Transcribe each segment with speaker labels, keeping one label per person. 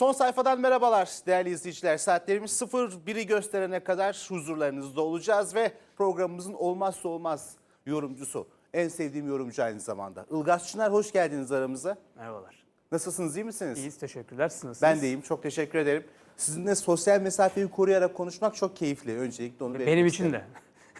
Speaker 1: Son sayfadan merhabalar değerli izleyiciler. Saatlerimiz 01'i gösterene kadar huzurlarınızda olacağız ve programımızın olmazsa olmaz yorumcusu. En sevdiğim yorumcu aynı zamanda. Ilgaz Çınar hoş geldiniz aramıza.
Speaker 2: Merhabalar.
Speaker 1: Nasılsınız iyi misiniz?
Speaker 2: İyiyiz, teşekkürler. Siz nasılsınız?
Speaker 1: Ben de iyiyim çok teşekkür ederim. Sizinle sosyal mesafeyi koruyarak konuşmak çok keyifli. Öncelikle onu
Speaker 2: Benim
Speaker 1: belirtmek
Speaker 2: için de.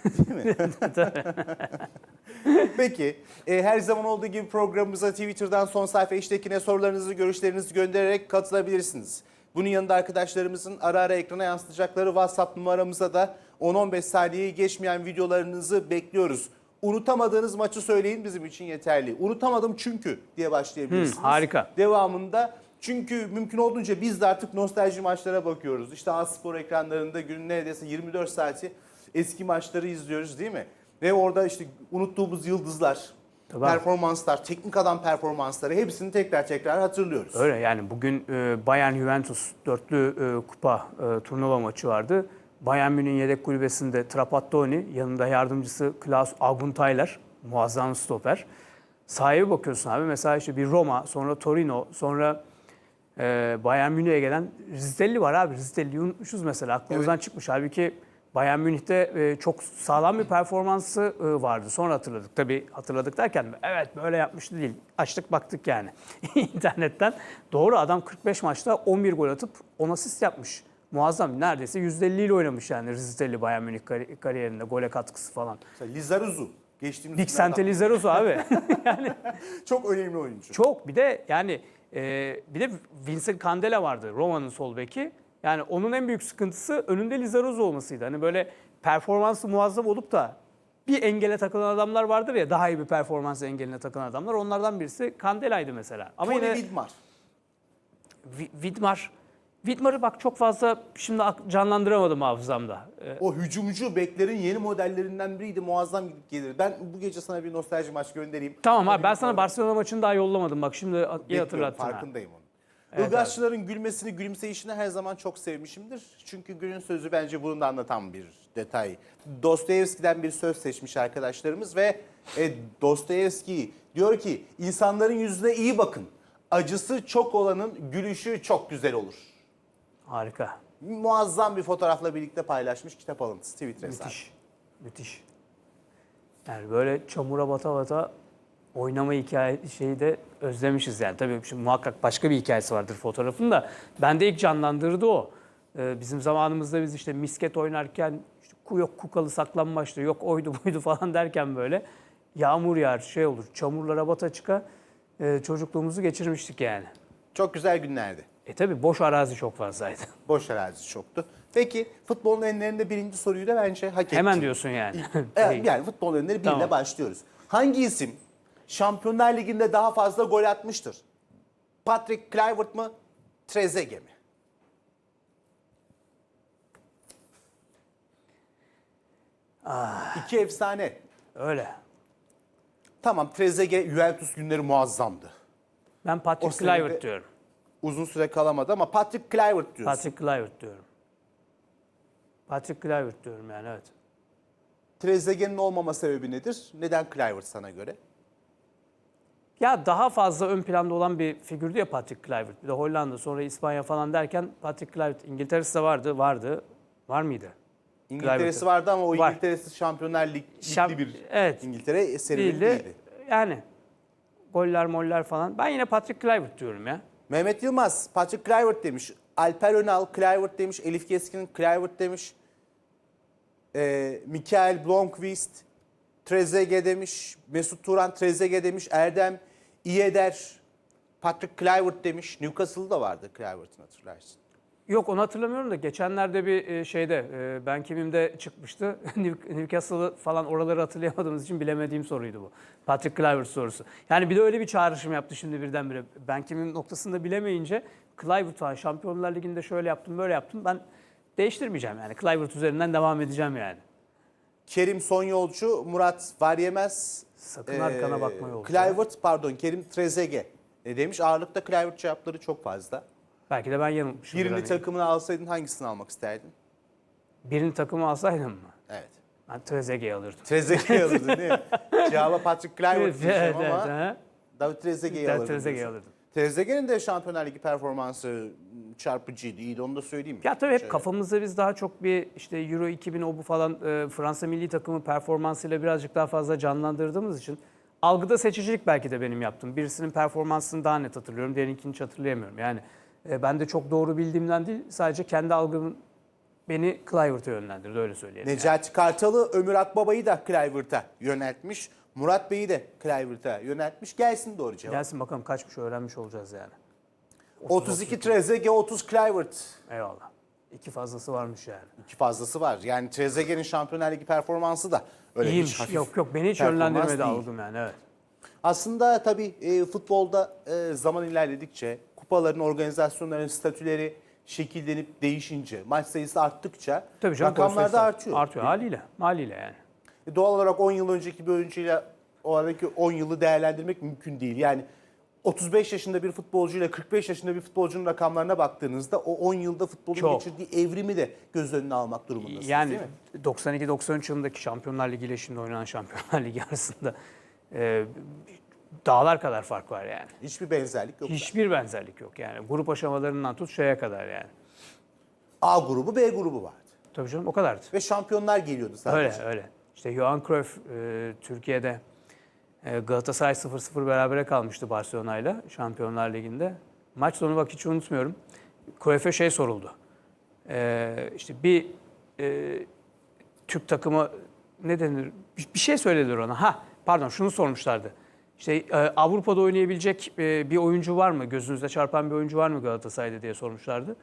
Speaker 1: Peki, e, her zaman olduğu gibi programımıza Twitter'dan son sayfa iştekine sorularınızı, görüşlerinizi göndererek katılabilirsiniz. Bunun yanında arkadaşlarımızın ara ara ekrana yansıtacakları WhatsApp numaramıza da 10-15 saniyeyi geçmeyen videolarınızı bekliyoruz. Unutamadığınız maçı söyleyin bizim için yeterli. Unutamadım çünkü diye başlayabilirsiniz.
Speaker 2: Hı, harika.
Speaker 1: Devamında çünkü mümkün olduğunca biz de artık nostalji maçlara bakıyoruz. İşte A-Spor ekranlarında günün neredeyse 24 saati eski maçları izliyoruz değil mi? Ve orada işte unuttuğumuz yıldızlar,
Speaker 2: Tabii.
Speaker 1: performanslar, teknik adam performansları hepsini tekrar tekrar hatırlıyoruz.
Speaker 2: Öyle yani bugün e, Bayern Juventus dörtlü e, kupa e, turnuva maçı vardı. Bayern Münih'in yedek kulübesinde Trapattoni, yanında yardımcısı Klaus Aguntaylar, muazzam stoper. Sahaya bakıyorsun abi mesela işte bir Roma, sonra Torino, sonra e, Bayern Münih'e gelen Rizzelli var abi. Rizzelli'yi unutmuşuz mesela aklımızdan çıkmış. Halbuki Bayern Münih'te e, çok sağlam bir performansı e, vardı. Sonra hatırladık. Tabii hatırladık derken evet böyle yapmıştı değil. Açtık baktık yani internetten. Doğru adam 45 maçta 11 gol atıp 10 asist yapmış. Muazzam. Neredeyse %50 ile oynamış yani Rizzelli Bayern Münih kari- kariyerinde gole katkısı falan.
Speaker 1: Mesela Lizaruzu geçtiğimiz günlerde-
Speaker 2: Lizarazu abi.
Speaker 1: çok önemli oyuncu.
Speaker 2: Çok. Bir de yani e, bir de Vincent Candela vardı Roma'nın sol beki. Yani onun en büyük sıkıntısı önünde Lizarazu olmasıydı. Hani böyle performansı muazzam olup da bir engele takılan adamlar vardır ya daha iyi bir performans engeline takılan adamlar. Onlardan birisi Candela'ydı mesela. Ama
Speaker 1: Tony
Speaker 2: yine
Speaker 1: Widmar.
Speaker 2: Widmar Widmar'ı bak çok fazla şimdi canlandıramadım hafızamda. E,
Speaker 1: O hücumcu beklerin yeni modellerinden biriydi. Muazzam gidip gelir. Ben bu gece sana bir nostalji maç göndereyim.
Speaker 2: tamam abi ben sana Barcelona maçını daha yollamadım. Bak şimdi iyi
Speaker 1: bekliyorum,
Speaker 2: hatırlattın ha.
Speaker 1: Farkındayım onun.
Speaker 2: Evet,
Speaker 1: Ilgazçıların gülmesini, gülümseyişini her zaman çok sevmişimdir. Çünkü günün sözü bence bunu da anlatan bir detay. Dostoyevski'den bir söz seçmiş arkadaşlarımız ve e, Dostoyevski diyor ki insanların yüzüne iyi bakın. Acısı çok olanın gülüşü çok güzel olur.
Speaker 2: Harika.
Speaker 1: Muazzam bir fotoğrafla birlikte paylaşmış kitap alıntısı Twitter hesabı.
Speaker 2: Müthiş. Müthiş. Yani böyle çamura bata bata oynama hikaye şeyi de özlemişiz yani. Tabii şimdi muhakkak başka bir hikayesi vardır fotoğrafın da. Bende ilk canlandırdı o. Ee, bizim zamanımızda biz işte misket oynarken işte yok kukalı saklanmaçtı, yok oydu buydu falan derken böyle yağmur yağar, şey olur, çamurlara bata çıka e, çocukluğumuzu geçirmiştik yani.
Speaker 1: Çok güzel günlerdi.
Speaker 2: E tabii boş arazi çok fazlaydı.
Speaker 1: Boş arazi çoktu. Peki futbolun enlerinde birinci soruyu da bence hak etti.
Speaker 2: Hemen diyorsun yani.
Speaker 1: Evet, yani futbol enleri biriyle
Speaker 2: Tamam.
Speaker 1: başlıyoruz. Hangi isim Şampiyonlar Ligi'nde daha fazla gol atmıştır? Patrick Kluivert mı? Trezeguet mi?
Speaker 2: Ah.
Speaker 1: İki efsane.
Speaker 2: Öyle.
Speaker 1: Tamam Trezeguet Juventus günleri muazzamdı.
Speaker 2: Ben
Speaker 1: O
Speaker 2: Patrick
Speaker 1: senede-
Speaker 2: Kluivert diyorum.
Speaker 1: Uzun süre kalamadı ama Patrick Kluivert diyorsun.
Speaker 2: Patrick Kluivert diyorum. Patrick Kluivert diyorum yani evet.
Speaker 1: Trezeguet'in olmama sebebi nedir? Neden Kluivert sana göre?
Speaker 2: Ya daha fazla ön planda olan bir figürdü ya Patrick Kluivert. Bir de Hollanda sonra İspanya falan derken Patrick Kluivert İngiltere'si de vardı, vardı. Var mıydı?
Speaker 1: İngiltere'si vardı ama o
Speaker 2: Var.
Speaker 1: İngiltere'si Şampiyonlar Lig, ligli
Speaker 2: Şamp-
Speaker 1: bir
Speaker 2: evet.
Speaker 1: İngiltere serüveni
Speaker 2: Değildi.
Speaker 1: değildi.
Speaker 2: Yani goller moller falan. Ben yine Patrick Kluivert diyorum ya.
Speaker 1: Mehmet Yılmaz, Patrick Kluivert demiş. Alper Önal, Kluivert demiş. Elif Keskin, Kluivert demiş. Ee, Mikael Blomqvist, Trezeguet demiş. Mesut Turan, Trezeguet demiş. Erdem İyeder, Patrick Kluivert demiş. Newcastle'da da vardı Kluivert'ın hatırlarsın.
Speaker 2: Yok onu hatırlamıyorum da geçenlerde bir e, şeyde e, ben kimimde çıkmıştı. New- Newcastle'ı falan oraları hatırlayamadığımız için bilemediğim soruydu bu. Patrick Kluivert sorusu. Yani bir de öyle bir çağrışım yaptı şimdi birdenbire. Ben kimim noktasında bilemeyince Kluivert falan Şampiyonlar Ligi'nde şöyle yaptım böyle yaptım. Ben değiştirmeyeceğim yani. Kluivert üzerinden devam edeceğim yani.
Speaker 1: Kerim Son Yolcu, Murat Varyemez,
Speaker 2: Sakın arkana bakma yolcu.
Speaker 1: Kluivert, pardon Kerim Trezeguet e, demiş. Ağırlıkta Kluivert cevapları çok fazla.
Speaker 2: Belki de ben yanılmışım.
Speaker 1: Birini takımına alsaydın hangisini almak isterdin?
Speaker 2: birini takımı alsaydım mı?
Speaker 1: Evet.
Speaker 2: Ben Trezeguet'i alırdım.
Speaker 1: Trezeguet'i alırdın değil mi? Cevaba Patrick Kluivert
Speaker 2: Evet,
Speaker 1: ama
Speaker 2: evet.
Speaker 1: David Trezeguet'i
Speaker 2: Ben
Speaker 1: alırdım. Diyorsun.
Speaker 2: alırdım.
Speaker 1: Trezeguet'in de Şampiyonlar Ligi performansı çarpıcıydı. İyiydi onu da söyleyeyim.
Speaker 2: Ya tabii hep
Speaker 1: Şöyle.
Speaker 2: kafamızda biz daha çok bir işte Euro 2000 o bu falan e, Fransa milli takımı performansıyla birazcık daha fazla canlandırdığımız için algıda seçicilik belki de benim yaptım. Birisinin performansını daha net hatırlıyorum, diğerinkini hiç hatırlayamıyorum. Yani e, ben de çok doğru bildiğimden değil, sadece kendi algım beni Clivert'a yönlendirdi öyle söyleyelim. yani.
Speaker 1: Necati Kartal'ı Ömür Akbaba'yı da Kluivert'a yöneltmiş. Murat Bey'i de Kluivert'a yöneltmiş. Gelsin doğru cevap.
Speaker 2: Gelsin bakalım kaçmış öğrenmiş olacağız yani.
Speaker 1: 32 Trezeguet, 30 Kluivert.
Speaker 2: Eyvallah. İki fazlası varmış yani.
Speaker 1: İki fazlası var. Yani Trezeguet'in Şampiyonlar Ligi performansı da öyle hiç
Speaker 2: İyiymiş.
Speaker 1: hafif
Speaker 2: Yok yok beni hiç
Speaker 1: performans
Speaker 2: yönlendirmedi
Speaker 1: değil.
Speaker 2: algım yani evet.
Speaker 1: Aslında tabii e, futbolda e, zaman ilerledikçe, kupaların, organizasyonların statüleri şekillenip değişince, maç sayısı arttıkça
Speaker 2: Tabii canım,
Speaker 1: rakamlar da artıyor.
Speaker 2: Artıyor haliyle. Haliyle yani.
Speaker 1: E, Doğal olarak 10 yıl önceki bir oyuncuyla o aradaki 10 yılı değerlendirmek mümkün değil. Yani 35 yaşında bir futbolcuyla 45 yaşında bir futbolcunun rakamlarına baktığınızda o 10 yılda futbolun
Speaker 2: Çok.
Speaker 1: geçirdiği evrimi de göz önüne almak durumundasınız
Speaker 2: Yani
Speaker 1: değil mi?
Speaker 2: 92-93 yılındaki Şampiyonlar Ligi ile şimdi oynanan Şampiyonlar Ligi arasında e, dağlar kadar fark var yani.
Speaker 1: Hiçbir benzerlik yok.
Speaker 2: Hiçbir benzerlik yok yani. Grup aşamalarından tut şeye kadar yani.
Speaker 1: A grubu, B grubu vardı.
Speaker 2: Tabii canım o kadardı.
Speaker 1: Ve şampiyonlar geliyordu sadece.
Speaker 2: Öyle öyle. İşte Johan Cruyff e, Türkiye'de e, Galatasaray 0-0 berabere kalmıştı Barcelona'yla Şampiyonlar Ligi'nde. Maç sonu bak hiç unutmuyorum. Cruyff'e şey soruldu. E, işte bir e, Türk takımı ne denir? Bir, bir şey söylediler ona. Ha pardon şunu sormuşlardı. İşte e, Avrupa'da oynayabilecek e, bir oyuncu var mı? Gözünüzde çarpan bir oyuncu var mı Galatasaray'da diye sormuşlardı.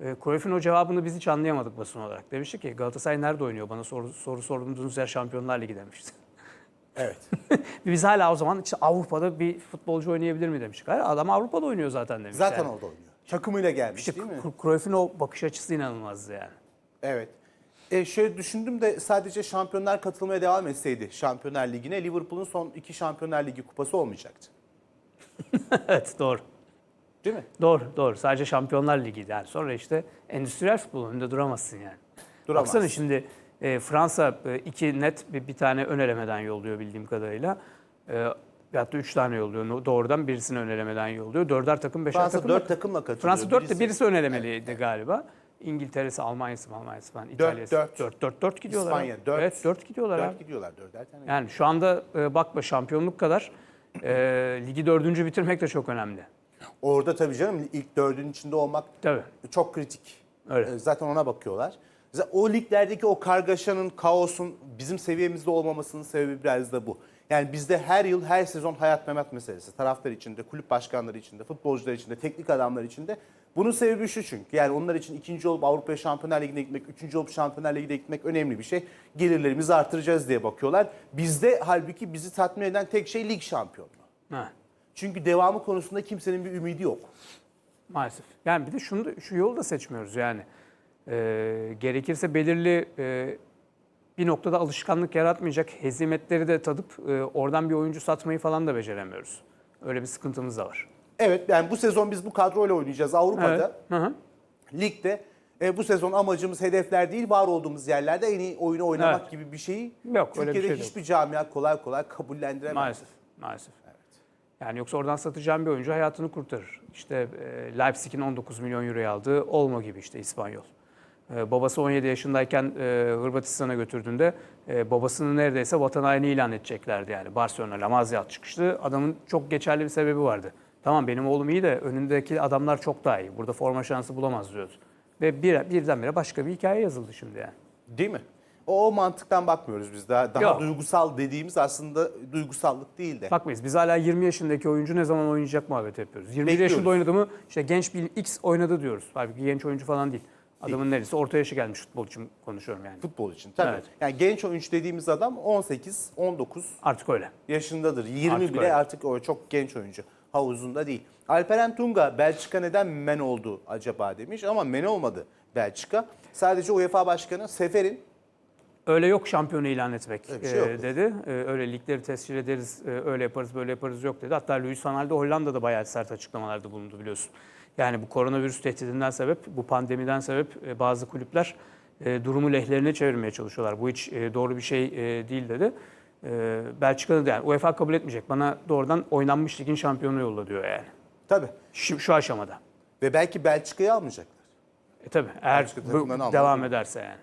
Speaker 2: E, Cruyff'in o cevabını biz hiç anlayamadık basın olarak. Demişti ki Galatasaray nerede oynuyor? Bana soru, soru sorduğunuz yer Şampiyonlar Ligi demişti.
Speaker 1: Evet.
Speaker 2: biz hala o zaman işte Avrupa'da bir futbolcu oynayabilir mi demiştik. Hayır adam Avrupa'da oynuyor zaten demiş.
Speaker 1: Zaten
Speaker 2: yani.
Speaker 1: orada oynuyor. Takımıyla gelmiş
Speaker 2: İşte
Speaker 1: değil mi?
Speaker 2: Cru- Cruyff'in o bakış açısı inanılmazdı yani.
Speaker 1: Evet. E şöyle düşündüm de sadece şampiyonlar katılmaya devam etseydi Şampiyonlar Ligi'ne Liverpool'un son iki Şampiyonlar Ligi kupası olmayacaktı.
Speaker 2: evet doğru.
Speaker 1: Değil mi?
Speaker 2: Doğru, doğru. Sadece Şampiyonlar Ligi'ydi. Yani sonra işte endüstriyel futbolun önünde duramazsın yani.
Speaker 1: Duramazsın.
Speaker 2: Baksana şimdi e, Fransa e, iki net bir, bir tane ön elemeden yolluyor bildiğim kadarıyla. E, hatta üç tane yolluyor. Doğrudan birisini ön elemeden yolluyor. Dörder takım, beşer
Speaker 1: Fransa
Speaker 2: takımla.
Speaker 1: dört takımla katılıyor.
Speaker 2: Fransa dört de
Speaker 1: Birisi-
Speaker 2: ön elemeliydi galiba. İngiltere'si, Almanya'sı, Almanya'sı falan, İtalya'sı.
Speaker 1: dört.
Speaker 2: Dört, dört, dört gidiyorlar.
Speaker 1: İspanya
Speaker 2: abi.
Speaker 1: dört.
Speaker 2: Evet, dört gidiyorlar
Speaker 1: Dört
Speaker 2: abi.
Speaker 1: gidiyorlar dörder tane.
Speaker 2: Yani şu anda e, bakma şampiyonluk kadar e, ligi dördüncü bitirmek de çok önemli.
Speaker 1: Orada tabii canım ilk dördün içinde olmak
Speaker 2: Tabii.
Speaker 1: çok kritik.
Speaker 2: Öyle.
Speaker 1: E, Zaten ona bakıyorlar. O liglerdeki o kargaşanın, kaosun bizim seviyemizde olmamasının sebebi biraz da bu. Yani bizde her yıl, her sezon hayat memat meselesi. Taraftar içinde, kulüp başkanları içinde, futbolcular içinde, teknik adamlar içinde. Bunun sebebi şu çünkü. Yani onlar için ikinci olup Avrupa Şampiyonlar Ligi'ne gitmek, üçüncü olup Şampiyonlar Ligi'ne gitmek önemli bir şey. Gelirlerimizi artıracağız diye bakıyorlar. Bizde halbuki bizi tatmin eden tek şey lig şampiyonluğu.
Speaker 2: Ha.
Speaker 1: Çünkü devamı konusunda kimsenin bir ümidi yok.
Speaker 2: Maalesef. Yani bir de şunu şu yolu da seçmiyoruz yani. Ee, gerekirse belirli e, bir noktada alışkanlık yaratmayacak hezimetleri de tadıp e, oradan bir oyuncu satmayı falan da beceremiyoruz. Öyle bir sıkıntımız da var.
Speaker 1: Evet yani bu sezon biz bu kadroyla oynayacağız Avrupa'da.
Speaker 2: Evet. Hı hı.
Speaker 1: Ligde e, bu sezon amacımız hedefler değil var olduğumuz yerlerde en iyi oyunu oynamak
Speaker 2: Evet.
Speaker 1: gibi bir şeyi
Speaker 2: Yok, öyle bir
Speaker 1: Türkiye'de
Speaker 2: şey
Speaker 1: hiçbir camia kolay kolay kabullendiremez.
Speaker 2: Maalesef. Maalesef. Yani yoksa oradan satacağım bir oyuncu hayatını kurtarır. İşte e, Leipzig'in 19 milyon euroya aldığı Olmo gibi işte İspanyol. E, babası 17 yaşındayken e, Hırvatistan'a götürdüğünde e, babasını neredeyse vatan haini ilan edeceklerdi yani. Barcelona, La Masia çıkıştı. Adamın çok geçerli bir sebebi vardı. Tamam benim oğlum iyi de önündeki adamlar çok daha iyi. Burada forma şansı bulamaz diyordu. Ve bir, birdenbire başka bir hikaye yazıldı şimdi yani.
Speaker 1: Değil mi? O, o mantıktan bakmıyoruz biz daha. Daha
Speaker 2: Yok.
Speaker 1: duygusal dediğimiz aslında duygusallık değil de.
Speaker 2: Bakmayız. Biz hala 20 yaşındaki oyuncu ne zaman oynayacak muhabbet yapıyoruz. 21
Speaker 1: Bekliyoruz.
Speaker 2: yaşında oynadı mı işte genç bir X oynadı diyoruz. Halbuki genç oyuncu falan değil. Adamın neresi? Orta yaşı gelmiş futbol için konuşuyorum yani.
Speaker 1: Futbol için tabii.
Speaker 2: Evet.
Speaker 1: Yani genç oyuncu dediğimiz adam 18, 19
Speaker 2: Artık öyle.
Speaker 1: yaşındadır. 20
Speaker 2: Artık
Speaker 1: bile
Speaker 2: öyle.
Speaker 1: artık o çok genç oyuncu. Havuzunda değil. Alperen Tunga Belçika neden men oldu acaba demiş ama men olmadı Belçika. Sadece UEFA Başkanı Sefer'in
Speaker 2: Öyle yok şampiyonu ilan etmek
Speaker 1: Öyle bir şey
Speaker 2: e, dedi. E, öyle ligleri tescil ederiz, e, öyle yaparız, böyle yaparız yok dedi. Hatta Luis Van Gaal de Hollanda'da bayağı sert açıklamalarda bulundu biliyorsun. Yani bu koronavirüs tehdidinden sebep, bu pandemiden sebep e, bazı kulüpler e, durumu lehlerine çevirmeye çalışıyorlar. Bu hiç e, doğru bir şey e, değil dedi. E, Belçika'da da yani UEFA kabul etmeyecek. Bana doğrudan oynanmış ligin şampiyonu yolla diyor yani.
Speaker 1: tabii
Speaker 2: Şu, şu aşamada.
Speaker 1: Ve belki Belçika'yı almayacaklar.
Speaker 2: E tabii eğer
Speaker 1: Belçika
Speaker 2: bu
Speaker 1: takımlarını
Speaker 2: devam ederse yani.